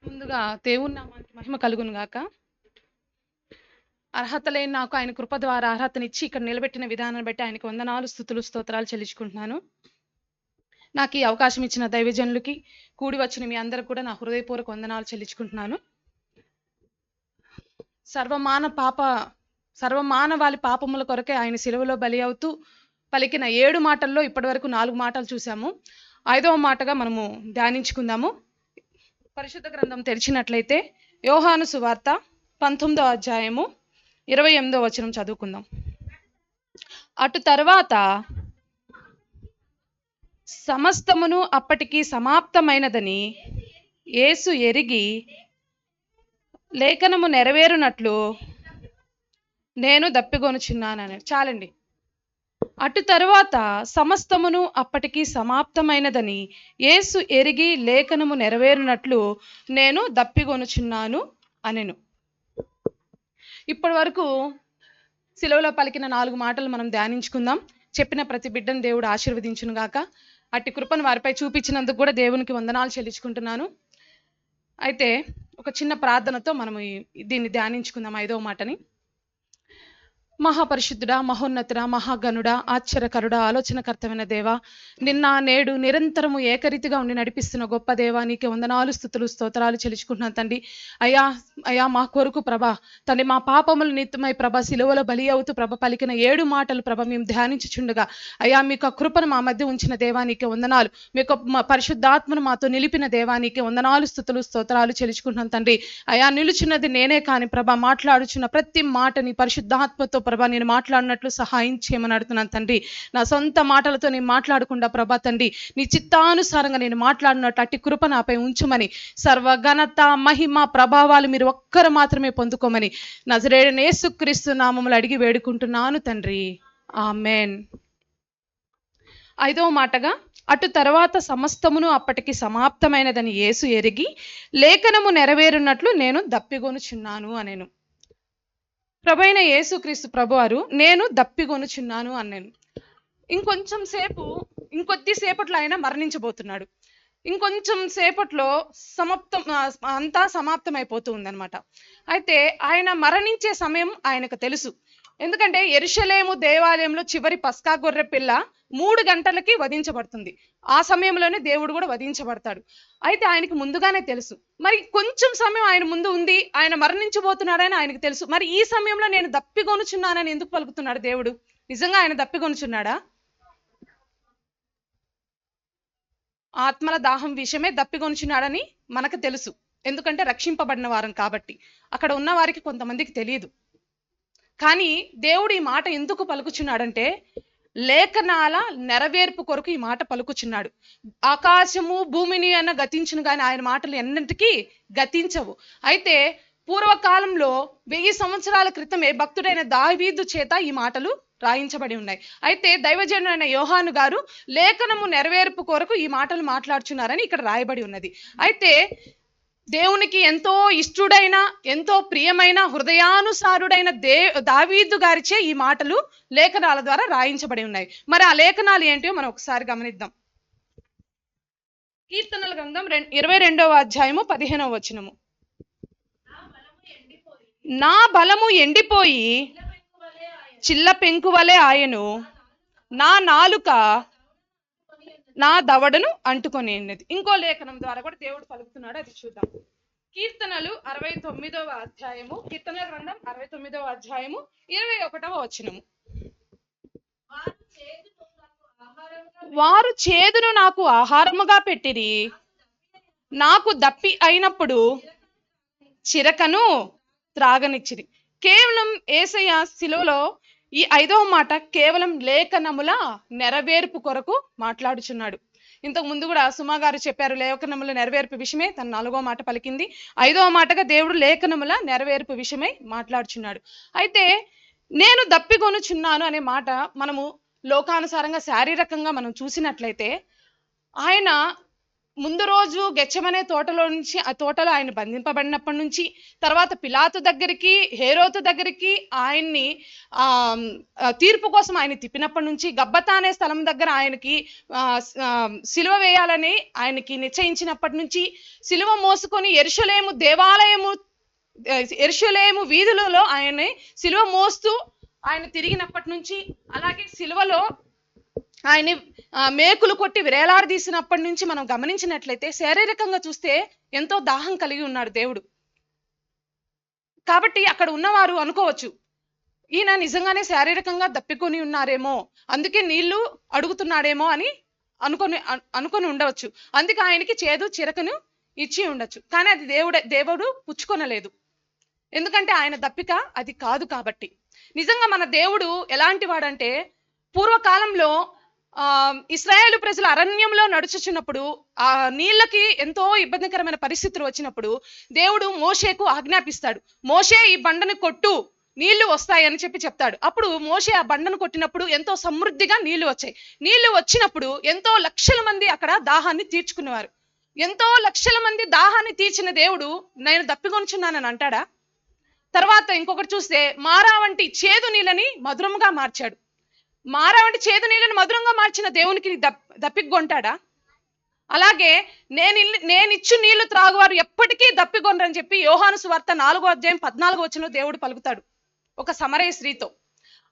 ముందుగా దేవుని నామానికి మహిమ కలుగును గాక. అర్హత లేని నాకు ఆయన కృప ద్వారా అర్హతనిచ్చి ఇక్కడ నిలబెట్టిన విధానాన్ని బట్టి ఆయనకు వందనాలు స్థుతులు స్తోత్రాలు చెల్లించుకుంటున్నాను. నాకు ఈ అవకాశం ఇచ్చిన దైవజనులకి కూడి వచ్చిన మీ అందరు కూడా నా హృదయపూర్వక వందనాలు చెల్లించుకుంటున్నాను. సర్వమాన పాప సర్వమానవాళి పాపముల కొరకే ఆయన సిలువలో బలి అవుతూ పలికిన ఏడు మాటల్లో ఇప్పటివరకు నాలుగు మాటలు చూసాము ఐదవ మాటగా మనము ధ్యానించుకుందాము. పరిశుద్ధ గ్రంథం తెరిచినట్లయితే యోహాను సువార్త పంతొమ్మిదో అధ్యాయము ఇరవై ఎనిమిదో వచనం చదువుకుందాం. అటు తర్వాత సమస్తమును అప్పటికి సమాప్తమైనదని యేసు ఎరిగి లేఖనము నెరవేరునట్లు నేను దప్పిగొనుచున్నానని చాలండి. అటు తరువాత సమస్తమును అప్పటికి సమాప్తమైనదని యేసు ఎరిగి లేఖనము నెరవేరునట్లు నేను దప్పిగొనుచున్నాను అనెను. ఇప్పటి వరకు సిలువలో పలికిన నాలుగు మాటలు మనం ధ్యానించుకుందాం. చెప్పిన ప్రతి బిడ్డను దేవుడు ఆశీర్వదించును గాక. అట్టి కృపను వారిపై చూపించినందుకు కూడా దేవునికి వందనాలు చెల్లించుకుంటున్నాను. అయితే ఒక చిన్న ప్రార్థనతో మనము దీన్ని ధ్యానించుకుందాం ఐదవ మాటని. మహాపరిశుద్ధుడా మహోన్నతుడా మహాగణుడా ఆశ్చర్యకరుడా ఆలోచనకర్తమైన దేవా నిన్న నేడు నిరంతరము ఏకరీతిగా ఉండి నడిపిస్తున్న గొప్ప దేవ నీకే వందనాలు స్థుతులు స్తోత్రాలు చెల్లించుకుంటున్నాను తండ్రి. అయ్యా అయ్యా మా కొరకు ప్రభ తండ్రి మా పాపములు నిత్యమై ప్రభ సిలువలో బలి అవుతూ ప్రభ పలికిన ఏడు మాటలు ప్రభ మేము ధ్యానించుచుండగా అయ్యా మీకు కృపను మా మధ్య ఉంచిన దేవానికి వందనాలు. మీకు పరిశుద్ధాత్మను మాతో నిలిపిన దేవానికి వందనాలు స్థుతులు స్తోత్రాలు చెల్లించుకుంటున్నాను తండ్రి. అయా నిలుచున్నది నేనే కాని ప్రభ మాట్లాడుచున్న ప్రతి మాటని పరిశుద్ధాత్మతో ప్రభా నేను మాట్లాడినట్లు సహాయం చేయమని అడుగుతున్నాను తండ్రి. నా సొంత మాటలతో నేను మాట్లాడకుండా ప్రభా తండ్రి నీ చిత్తానుసారంగా నేను మాట్లాడినట్లు అట్టి కృప నాపై ఉంచుమని సర్వఘనత మహిమ ప్రభావాలు మీరు ఒక్కరు మాత్రమే పొందుకోమని నజరేడని యేసుక్రీస్తు నామములు అడిగి వేడుకుంటున్నాను తండ్రి. ఆమెన్. ఐదవ మాటగా అటు తర్వాత సమస్తమును అప్పటికి సమాప్తమైనదని యేసు ఎరిగి లేఖనము నెరవేరున్నట్లు నేను దప్పిగొనుచున్నాను అనేను. ప్రభైన యేసుక్రీస్తు ప్రభువారు నేను దప్పిగొనుచున్నాను అన్నాను. ఇంకొంచెం సేపు ఇంకొద్ది సేపట్లో ఆయన మరణించబోతున్నాడు. ఇంకొంచెం సేపట్లో సమాప్తం అంతా సమాప్తం అయిపోతూ ఉందన్నమాట. అయితే ఆయన మరణించే సమయం ఆయనకు తెలుసు. ఎందుకంటే ఎరుషలేము దేవాలయంలో చివరి పస్కా గొర్రె పిల్ల మూడు గంటలకి వధించబడుతుంది. ఆ సమయంలోనే దేవుడు కూడా వధించబడతాడు. అయితే ఆయనకి ముందుగానే తెలుసు. మరి కొంచెం సమయం ఆయన ముందు ఉంది ఆయన మరణించబోతున్నాడని ఆయనకు తెలుసు. మరి ఈ సమయంలో నేను దప్పిగొనుచున్నానని ఎందుకు పలుకుతున్నాడు దేవుడు? నిజంగా ఆయన దప్పిగొనుచున్నాడా ఆత్మల దాహం విషయమే దప్పిగొనుచున్నాడని మనకు తెలుసు. ఎందుకంటే రక్షింపబడిన వారం కాబట్టి. అక్కడ ఉన్న వారికి కొంతమందికి తెలియదు. కానీ దేవుడు ఈ మాట ఎందుకు పలుకుచున్నాడంటే లేఖనాల నెరవేర్పు కొరకు ఈ మాట పలుకుచున్నాడు. ఆకాశము భూమిని అన్న గతించును కానీ ఆయన మాటలు ఎన్నింటికీ గతించవు. అయితే పూర్వకాలంలో వెయ్యి సంవత్సరాల క్రితమే భక్తుడైన దావీదు చేత ఈ మాటలు రాయించబడి ఉన్నాయి. అయితే దైవజనుడైన యోహాను గారు లేఖనము నెరవేర్పు కొరకు ఈ మాటలు మాట్లాడుచున్నారని ఇక్కడ రాయబడి ఉన్నది. అయితే దేవునికి ఎంతో ఇష్టుడైన ఎంతో ప్రియమైన హృదయానుసారుడైన దే దావీదు గారిచే ఈ మాటలు లేఖనాల ద్వారా రాయించబడి ఉన్నాయి. మరి ఆ లేఖనాలు ఏంటో మనం ఒకసారి గమనిద్దాం. కీర్తనల గ్రంథం ఇరవై రెండవ అధ్యాయము పదిహేనవ వచనము. నా బలము ఎండిపోయి చిల్ల పెంకువలే ఆయను నా నాలుక నా దవడను అంటుకొని ఉన్నది ఇంకో లేఖనం ద్వారా కూడా దేవుడు పలుకుతున్నాడు అది చూద్దాం. కీర్తనలు అరవై తొమ్మిదవ అధ్యాయము కీర్తన గ్రంథం అరవై తొమ్మిదవ అధ్యాయము ఇరవై ఒకటవ వచనము. వారు చేదును నాకు ఆహారముగా పెట్టిరి. నాకు దప్పి అయినప్పుడు చిరకను త్రాగనిచ్చిరి. కేవలం ఏసయ్య శిలువలో ఈ ఐదవ మాట కేవలం లేఖనముల నెరవేర్పు కొరకు మాట్లాడుచున్నాడు. ఇంతకు ముందు కూడా సుమా గారు చెప్పారు లేఖనముల నెరవేర్పు విషయమే తన నాలుగో మాట పలికింది. ఐదవ మాటగా దేవుడు లేఖనముల నెరవేర్పు విషయమై మాట్లాడుచున్నాడు. అయితే నేను దప్పికొనుచున్నాను అనే మాట మనము లోకానుసారంగా శారీరకంగా మనం చూసినట్లయితే ఆయన ముందు రోజు గెచ్చమనే తోటలో నుంచి ఆ తోటలో ఆయన బంధింపబడినప్పటి నుంచి తర్వాత పిలాతు దగ్గరికి హేరోతు దగ్గరికి ఆయన్ని తీర్పు కోసం ఆయన తిప్పినప్పటి నుంచి గబ్బతా అనే స్థలం దగ్గర ఆయనకి సిలువ వేయాలని ఆయనకి నిశ్చయించినప్పటి నుంచి సిలువ మోసుకొని ఎరుషులేము దేవాలయము ఎరుషులేము వీధులలో ఆయన్ని సిలువ మోస్తూ ఆయన తిరిగినప్పటి నుంచి అలాగే సిలువలో ఆయన మేకులు కొట్టి విరేలాడదీసినప్పటి నుంచి మనం గమనించినట్లయితే శారీరకంగా చూస్తే ఎంతో దాహం కలిగి ఉన్నాడు దేవుడు. కాబట్టి అక్కడ ఉన్నవారు అనుకోవచ్చు ఈయన నిజంగానే శారీరకంగా దప్పికొని ఉన్నారేమో అందుకే నీళ్ళు అడుగుతున్నాడేమో అని అనుకొని అనుకొని ఉండవచ్చు. అందుకే ఆయనకి చేదు చిరకను ఇచ్చి ఉండొచ్చు. కానీ అది దేవుడే దేవుడు పుచ్చుకొనలేదు. ఎందుకంటే ఆయన దప్పిక అది కాదు కాబట్టి. నిజంగా మన దేవుడు ఎలాంటి వాడంటే పూర్వకాలంలో ఇస్రాయేల్ ప్రజలు అరణ్యంలో నడుచుచున్నప్పుడు ఆ నీళ్ళకి ఎంతో ఇబ్బందికరమైన పరిస్థితులు వచ్చినప్పుడు దేవుడు మోషేకు ఆజ్ఞాపిస్తాడు. మోషే ఈ బండను కొట్టు నీళ్ళు వస్తాయని చెప్పి చెప్తాడు. అప్పుడు మోషే ఆ బండను కొట్టినప్పుడు ఎంతో సమృద్ధిగా నీళ్ళు వచ్చాయి. నీళ్ళు వచ్చినప్పుడు ఎంతో లక్షల మంది అక్కడ దాహాన్ని తీర్చుకునేవారు. ఎంతో లక్షల మంది దాహాన్ని తీర్చిన దేవుడు నేను దప్పికొంచున్నానని అంటాడా? తర్వాత ఇంకొకటి చూస్తే మారా వంటి చేదు నీళ్ళని మధురముగా మార్చాడు. మారావంటి చేదు నీళ్ళని మధురంగా మార్చిన దేవునికి దప్ దప్పికొంటాడా? అలాగే నేను నేనిచ్చు నేను నీళ్ళు త్రాగువారు ఎప్పటికీ దప్పికొనరని చెప్పి యోహాను సువార్త నాలుగో అధ్యాయం పద్నాలుగో వచ్చిన దేవుడు పలుకుతాడు ఒక సమరయ స్త్రీతో.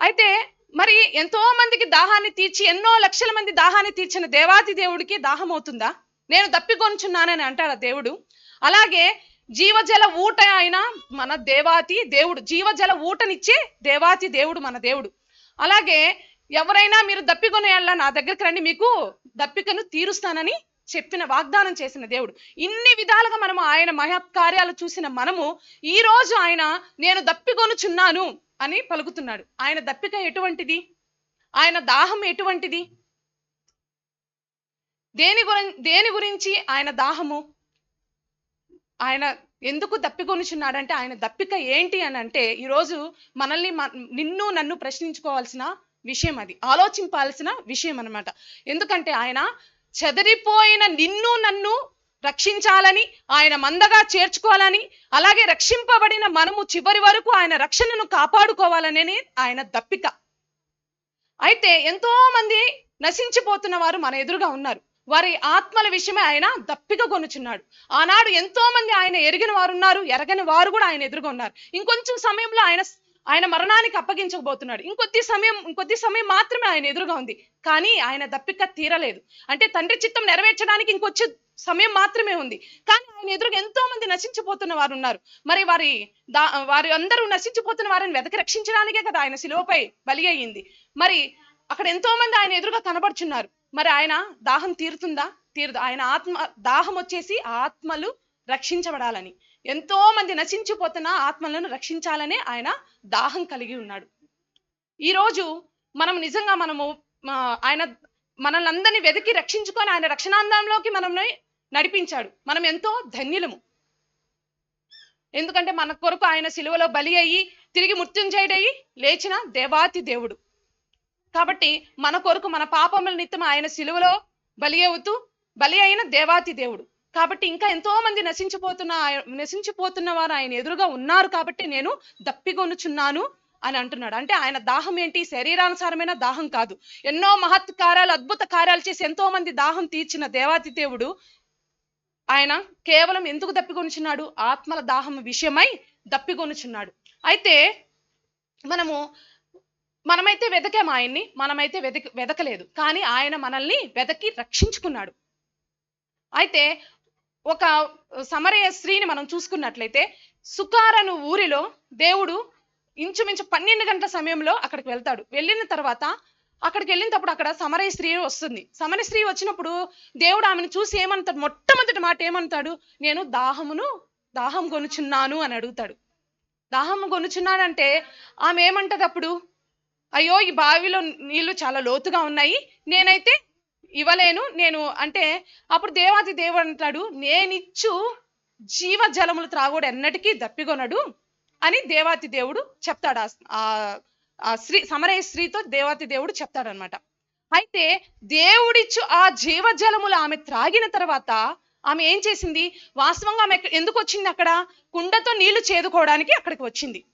అయితే మరి ఎంతో మందికి దాహాన్ని తీర్చి ఎన్నో లక్షల మంది దాహాన్ని తీర్చిన దేవాతి దేవుడికి దాహం అవుతుందా? నేను దప్పికొనుచున్నానని అంటాడు ఆ దేవుడు? అలాగే జీవజల ఊట అయిన మన దేవాతి దేవుడు జీవజల ఊటనిచ్చే దేవాతి దేవుడు మన దేవుడు. అలాగే ఎవరైనా మీరు దప్పికొనేయాల నా దగ్గరికి రండి మీకు దప్పికను తీరుస్తానని చెప్పిన వాగ్దానం చేసిన దేవుడు. ఇన్ని విధాలుగా మనము ఆయన మహత్కార్యాలు చూసిన మనము ఈ రోజు ఆయన నేను దప్పికొనుచున్నాను అని పలుకుతున్నాడు. ఆయన దప్పిక ఎటువంటిది? ఆయన దాహం ఎటువంటిది? దేని గురి దేని గురించి ఆయన దాహము? ఆయన ఎందుకు దప్పికొనుచున్నాడంటే ఆయన దప్పిక ఏంటి అని అంటే ఈరోజు మనల్ని నిన్ను నన్ను ప్రశ్నించుకోవాల్సిన విషయం అది. ఆలోచింపాల్సిన విషయం అనమాట ఎందుకంటే ఆయన చెదిరిపోయిన నిన్ను నన్ను రక్షించాలని ఆయన మందగా చేర్చుకోవాలని అలాగే రక్షింపబడిన మనము చివరి వరకు ఆయన రక్షణను కాపాడుకోవాలనే ఆయన దప్పిక. అయితే ఎంతో మంది నశించిపోతున్న వారు మన ఎదురుగా ఉన్నారు. వారి ఆత్మల విషయమే ఆయన దప్పిక కొనుచున్నాడు ఆనాడు ఎంతో మంది ఆయన ఎరిగిన వారు ఉన్నారు ఎరగని వారు కూడా ఆయన ఎదురుగా ఉన్నారు. ఇంకొంచెం సమయంలో ఆయన ఆయన మరణానికి అప్పగించకపోతున్నాడు ఇంకొద్ది సమయం ఇంకొద్ది సమయం మాత్రమే ఆయన ఎదురుగా ఉంది. కానీ ఆయన దప్పిక తీరలేదు. అంటే తండ్రి చిత్తం నెరవేర్చడానికి ఇంకొచ్చే సమయం మాత్రమే ఉంది. కానీ ఆయన ఎదురుగా ఎంతో మంది నశించిపోతున్న వారు ఉన్నారు. మరి వారి దా వారి అందరూ నశించిపోతున్న వారిని వెతకి రక్షించడానికే కదా ఆయన శిలువపై బలి అయ్యింది మరి అక్కడ ఎంతో మంది ఆయన ఎదురుగా కనబడుచున్నారు. మరి ఆయన దాహం తీరుతుందా? తీరదు. ఆయన ఆత్మ దాహం వచ్చేసి ఆత్మలు రక్షించబడాలని. ఎంతో మంది నశించిపోతున్న ఆత్మలను రక్షించాలనే ఆయన దాహం కలిగి ఉన్నాడు. ఈ రోజు మనం నిజంగా మనము ఆయన మనల్ని అందరినీ వెతికి రక్షించుకొని ఆయన రక్షణాందంలోకి మనల్ని నడిపించాడు. మనం ఎంతో ధన్యులము. ఎందుకంటే మన కొరకు ఆయన సిలువలో బలి అయ్యి తిరిగి మృత్యుంజయుడయ్యి లేచిన దేవాతి దేవుడు. కాబట్టి మన కొరకు మన పాపముల నిత్యం ఆయన సిలువలో బలి అవుతూ బలి అయిన దేవాతి దేవుడు. కాబట్టి ఇంకా ఎంతో మంది నశించిపోతున్న నశించిపోతున్న వారు ఆయన ఎదురుగా ఉన్నారు కాబట్టి నేను దప్పిగొనుచున్నాను అని అంటున్నాడు. అంటే ఆయన దాహం ఏంటి? శరీరానుసారమైన దాహం కాదు. ఎన్నో మహత్ కార్యాలు అద్భుత కార్యాలు చేసి ఎంతో మంది దాహం తీర్చిన దేవాతి దేవుడు ఆయన కేవలం ఎందుకు దప్పికొనుచున్నాడు ఆత్మల దాహం విషయమై దప్పికొనుచున్నాడు అయితే మనము మనమైతే వెతకాము ఆయన్ని మనమైతే వెతక వెతకలేదు కానీ ఆయన మనల్ని వెతకి రక్షించుకున్నాడు. అయితే ఒక సమరయ స్త్రీని మనం చూసుకున్నట్లయితే సుకారను ఊరిలో దేవుడు ఇంచుమించు పన్నెండు గంటల సమయంలో అక్కడికి వెళ్తాడు. వెళ్ళిన తర్వాత అక్కడికి వెళ్ళినప్పుడు అక్కడ సమరయ స్త్రీ వస్తుంది. సమరయ స్త్రీ వచ్చినప్పుడు దేవుడు ఆమెను చూసి ఏమంటాడు? మొట్టమొదటి మాట ఏమంటాడు? నేను దాహమును దాహం కొనుచున్నాను అని అడుగుతాడు. దాహం కొనుచున్నానంటే ఆమె ఏమంటది అప్పుడు అయ్యో ఈ బావిలో నీళ్ళు చాలా లోతుగా ఉన్నాయి. నేనైతే ఇవ్వలేను. నేను అంటే అప్పుడు దేవాది దేవుడు అంటాడు నేనిచ్చు జీవ జలములు త్రాగోడు ఎన్నటికీ దప్పికొనడు అని దేవాతి దేవుడు చెప్తాడు. ఆ- స్త్రీ సమరయ స్త్రీతో దేవాతి దేవుడు చెప్తాడనమాట అయితే దేవుడిచ్చు ఆ జీవజలములు ఆమె త్రాగిన తర్వాత ఆమె ఏం చేసింది? వాస్తవంగా ఆమె ఎందుకు వచ్చింది అక్కడ? కుండతో నీళ్ళు చేదుకోవడానికి అక్కడికి వచ్చింది.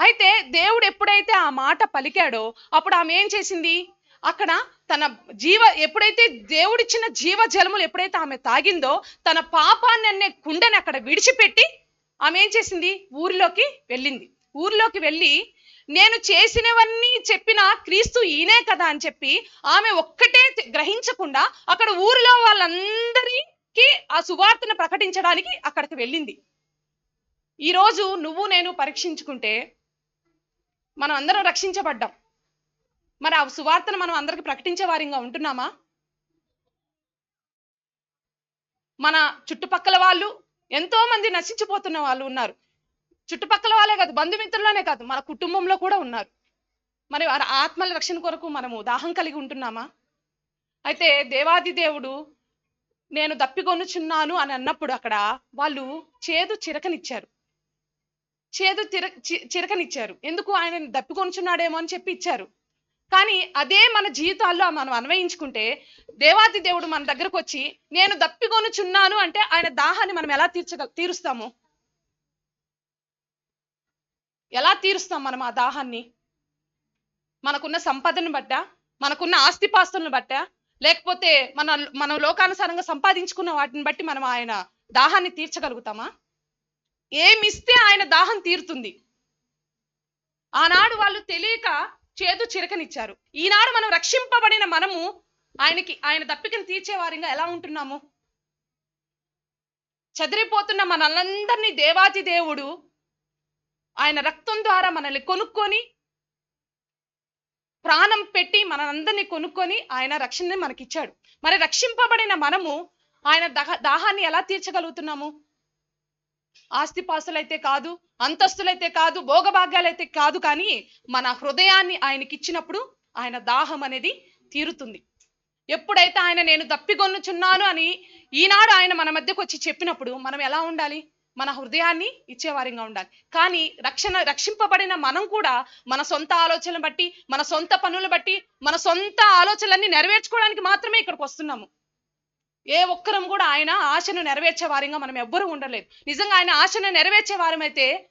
అయితే దేవుడు ఎప్పుడైతే ఆ మాట పలికాడో అప్పుడు ఆమె ఏం చేసింది? అక్కడ తన జీవ ఎప్పుడైతే దేవుడిచ్చిన జీవ జలములు ఎప్పుడైతే ఆమె తాగిందో తన పాపాన్ని అనే కుండని అక్కడ విడిచిపెట్టి ఆమె ఏం చేసింది? ఊరిలోకి వెళ్ళింది. ఊరిలోకి వెళ్ళి నేను చేసినవన్నీ చెప్పిన క్రీస్తు ఈయనే కదా అని చెప్పి ఆమె ఒక్కటే గ్రహించకుండా అక్కడ ఊరిలో వాళ్ళందరికీ ఆ సువార్తను ప్రకటించడానికి అక్కడికి వెళ్ళింది. ఈరోజు నువ్వు నేను పరీక్షించుకుంటే మనం అందరం రక్షించబడ్డాం. మరి ఆ సువార్తను మనం అందరికి ప్రకటించే వారిగా ఉంటున్నామా? మన చుట్టుపక్కల వాళ్ళు ఎంతో మంది నశించిపోతున్న వాళ్ళు ఉన్నారు. చుట్టుపక్కల వాళ్ళే కాదు బంధుమిత్రుల్లోనే కాదు మన కుటుంబంలో కూడా ఉన్నారు. మరి వారి ఆత్మల రక్షణ కొరకు మనము దాహం కలిగి ఉంటున్నామా? అయితే దేవాది దేవుడు నేను దప్పికొనుచున్నాను అని అన్నప్పుడు అక్కడ వాళ్ళు చేదు చిరకనిచ్చారు. చేదు చిర చి- చిరకనిచ్చారు. ఎందుకు ఆయన దప్పికొనుచున్నాడేమో అని చెప్పి ఇచ్చారు. కానీ అదే మన జీవితాల్లో మనం అన్వయించుకుంటే దేవాది దేవుడు మన దగ్గరకు వచ్చి నేను దప్పికొనుచున్నాను అంటే ఆయన దాహాన్ని మనం ఎలా తీర్చగల తీరుస్తాము? ఎలా తీరుస్తాం మనం ఆ దాహాన్ని? మనకున్న సంపదను బట్టా? మనకున్న ఆస్తిపాస్తులను బట్టా? లేకపోతే మన మన లోకానుసారంగా సంపాదించుకున్న వాటిని బట్టి మనం ఆయన దాహాన్ని తీర్చగలుగుతామా? ఏమిస్తే ఆయన దాహం తీరుతుంది? ఆనాడు వాళ్ళు తెలియక చేదు చిరకనిచ్చారు. ఈనాడు మనం రక్షింపబడిన మనము ఆయనకి ఆయన దప్పికను తీర్చేవారిగా ఎలా ఉంటున్నాము? చెదిరిపోతున్న మనలందరినీ దేవాతి దేవుడు ఆయన రక్తం ద్వారా మనల్ని కొనుక్కొని ప్రాణం పెట్టి మనందరినీ కొనుక్కొని ఆయన రక్షణని మనకిచ్చాడు. మరి రక్షింపబడిన మనము ఆయన దహ దాహాన్ని ఎలా తీర్చగలుగుతున్నాము? ఆస్తిపాస్తులైతే కాదు అంతస్తులైతే కాదు భోగభాగ్యాలైతే కాదు కానీ మన హృదయాన్ని ఆయనకిచ్చినప్పుడు ఆయన దాహం అనేది తీరుతుంది. ఎప్పుడైతే ఆయన నేను దప్పిగొన్నుచున్నాను అని ఈనాడు ఆయన మన మధ్యకు వచ్చి చెప్పినప్పుడు మనం ఎలా ఉండాలి? మన హృదయాన్ని ఇచ్చేవారిగా ఉండాలి. కానీ రక్షణ రక్షింపబడిన మనం కూడా మన సొంత ఆలోచనలు బట్టి మన సొంత పనులు బట్టి మన సొంత ఆలోచనలన్నీ నెరవేర్చుకోవడానికి మాత్రమే ఇక్కడికి వస్తున్నాము. ఏ ఒక్కరం కూడా ఆయన ఆశను నెరవేర్చే వారిగా మనం ఎవ్వరూ ఉండలేదు నిజంగా ఆయన ఆశను నెరవేర్చే వారమైతే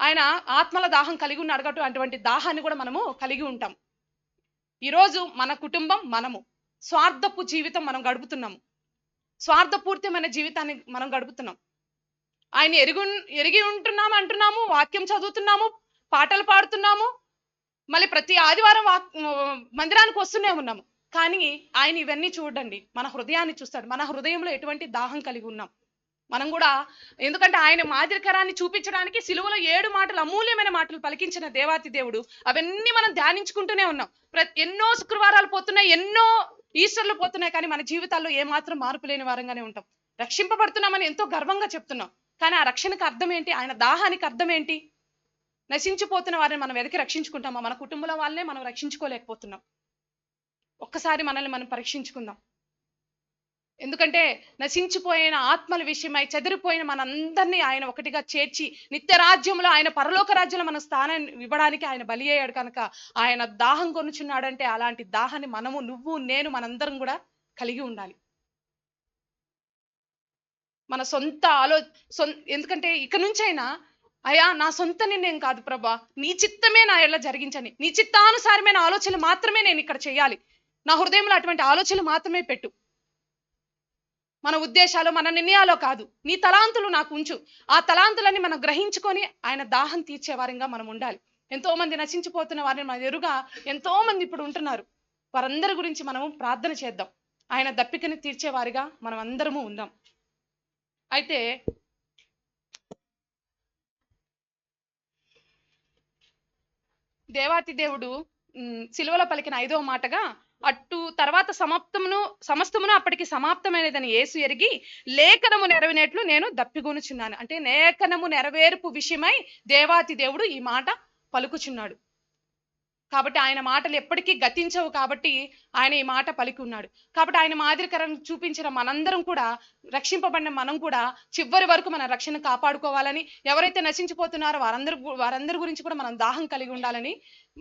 ఆయన ఆత్మల దాహం కలిగి ఉన్నాడు అడగటు అటువంటి దాహాన్ని కూడా మనము కలిగి ఉంటాం. ఈరోజు మన కుటుంబం మనము. స్వార్థపు జీవితం మనం గడుపుతున్నాము. స్వార్థపూర్తిమైన జీవితాన్ని మనం గడుపుతున్నాం. ఆయన ఎరుగు ఎరిగి ఉంటున్నాము అంటున్నాము వాక్యం చదువుతున్నాము పాటలు పాడుతున్నాము మళ్ళీ ప్రతి ఆదివారం వాక్ మందిరానికి వస్తూనే ఉన్నాము. కానీ ఆయన ఇవన్నీ చూడండి. మన హృదయాన్ని చూస్తాడు. మన హృదయంలో ఎటువంటి దాహం కలిగి ఉన్నాం. మనం కూడా ఎందుకంటే ఆయన మాదిరికరాన్ని చూపించడానికి సిలువలో ఏడు మాటలు అమూల్యమైన మాటలు పలికించిన దేవాతి దేవుడు. అవన్నీ మనం ధ్యానించుకుంటూనే ఉన్నాం. ప్రతి ఎన్నో శుక్రవారాలు పోతున్నాయి ఎన్నో ఈస్టర్లు పోతున్నాయి కానీ మన జీవితాల్లో ఏమాత్రం మార్పు లేని వారంగానే ఉంటాం. రక్షింపబడుతున్నామని ఎంతో గర్వంగా చెప్తున్నాం. కానీ ఆ రక్షణకు అర్థం ఏంటి? ఆయన దాహానికి అర్థం ఏంటి? నశించిపోతున్న వారిని మనం వెతికి రక్షించుకుంటామా? మన కుటుంబంలో వాళ్ళనే మనం రక్షించుకోలేకపోతున్నాం. ఒక్కసారి మనల్ని మనం పరీక్షించుకుందాం. ఎందుకంటే నశించిపోయిన ఆత్మల విషయమై చెదిరిపోయిన మనందరినీ ఆయన ఒకటిగా చేర్చి నిత్య రాజ్యంలో ఆయన పరలోక రాజ్యంలో మన స్థానాన్ని ఇవ్వడానికి ఆయన బలి అయ్యాడు కనుక ఆయన దాహం కొనుచున్నాడంటే అలాంటి దాహాన్ని మనము నువ్వు నేను మనందరం కూడా కలిగి ఉండాలి. మన సొంత ఆలో ఎందుకంటే ఇక నుంచైనా అయ్యా నా సొంత నిర్ణయం కాదు ప్రభా. నీ చిత్తమే నా ఎలా జరిగించండి నీ చిత్తానుసారమైన ఆలోచనలు మాత్రమే నేను ఇక్కడ చేయాలి. నా హృదయంలో అటువంటి ఆలోచనలు మాత్రమే పెట్టు. మన ఉద్దేశాలు మన నిర్ణయాలు కాదు. నీ తలాంతులు నాకు ఉంచు. ఆ తలాంతులని మనం గ్రహించుకొని ఆయన దాహం తీర్చేవారంగా మనం ఉండాలి. ఎంతో మంది నశించిపోతున్న వారిని మన ఎరుగా ఎంతో మంది ఇప్పుడు ఉంటున్నారు. వారందరి గురించి మనము ప్రార్థన చేద్దాం. ఆయన దప్పికని తీర్చేవారిగా మనం అందరము ఉందాం. అయితే దేవాతి దేవుడు ఉమ్, సిలువలో పలికిన ఐదవ మాటగా అట్టు తర్వాత సమాప్తమును సమస్తమును అప్పటికి సమాప్తమైనదని యేసు ఎరిగి లేఖనము నెరవేనట్లు నేను దప్పిగొనుచున్నాను అంటే లేఖనము నెరవేర్పు విషయమై దేవాతి దేవుడు ఈ మాట పలుకుచున్నాడు. కాబట్టి ఆయన మాటలు ఎప్పటికీ గతించవు కాబట్టి ఆయన ఈ మాట పలికి ఉన్నాడు. కాబట్టి ఆయన మాదిరికరం చూపించిన మనందరం కూడా రక్షింపబడిన మనం కూడా చివరి వరకు మన రక్షణ కాపాడుకోవాలని ఎవరైతే నశించిపోతున్నారో వారందరూ వారందరి గురించి కూడా మనం దాహం కలిగి ఉండాలని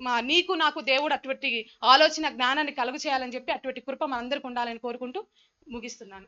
మా నీకు నాకు దేవుడు అటువంటి ఆలోచన జ్ఞానాన్ని కలుగు చేయాలని చెప్పి అటువంటి కృప మనందరికి ఉండాలని కోరుకుంటూ ముగిస్తున్నాను.